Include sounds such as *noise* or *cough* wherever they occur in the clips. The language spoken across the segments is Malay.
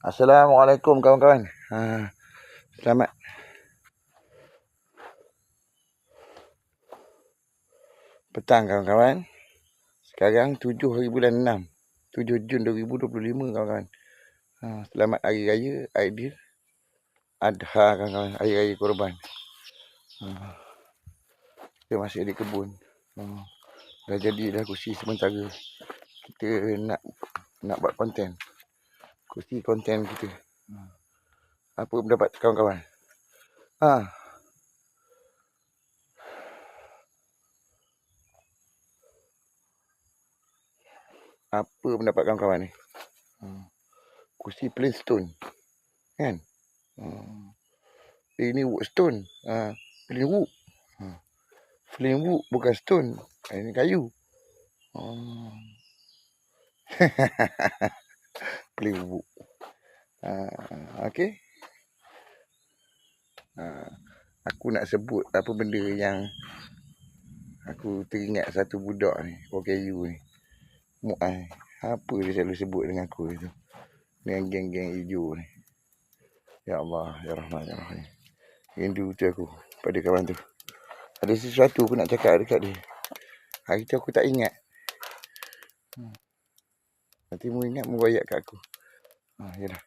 Assalamualaikum kawan-kawan. Ha, selamat. Petang kawan-kawan. Sekarang 7 hari bulan 6. 7 Jun 2025 kawan-kawan. Ha, selamat hari raya Aidil. Adha kawan-kawan. Hari raya korban. Ha, kita masih di kebun. Ha, dah jadi dah kursi sementara. Kita nak nak buat konten kursi konten kita. Apa pendapat kawan-kawan? Ha. Apa pendapat kawan-kawan ni? Ha. Kursi plain stone. Kan? Ha. Ini wood stone. Ha. Plain wood. Ha. Plain wood bukan stone. Ini kayu. *laughs* Ha. playbook. Uh, okay. Uh, aku nak sebut apa benda yang aku teringat satu budak ni, OKU ni. Muai. Apa dia selalu sebut dengan aku itu. Dengan geng-geng hijau ni. Ya Allah, Ya Rahman, Ya Rahman. Rindu tu aku pada kawan tu. Ada sesuatu aku nak cakap dekat dia. Hari tu aku tak ingat. Hmm. Nanti mu ingat mu bayar kat aku. Ha, ya dah.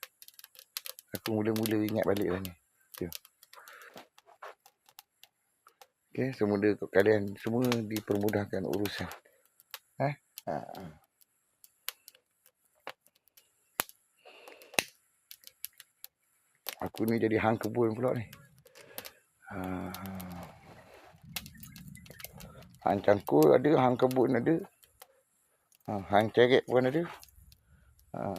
Aku mula-mula ingat balik lah ni. Ya. Okay, semula kalian semua dipermudahkan urusan. Ha? Ha. Aku ni jadi hang kebun pula ni. Ha. Hang cangkul ada, hang kebun ada. Ha, hang ceret pun ada. Ha.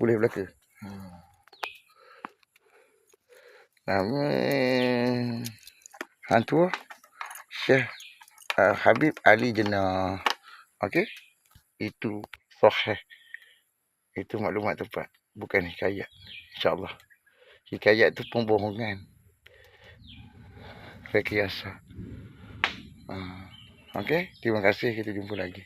Boleh belaka. Ha. Nama hantu Syekh uh, Habib Ali Jena. Okey. Itu sahih. Itu maklumat tepat. Bukan hikayat. InsyaAllah. Hikayat tu pembohongan. Rekayasa. Uh, Okey. Terima kasih. Kita jumpa lagi.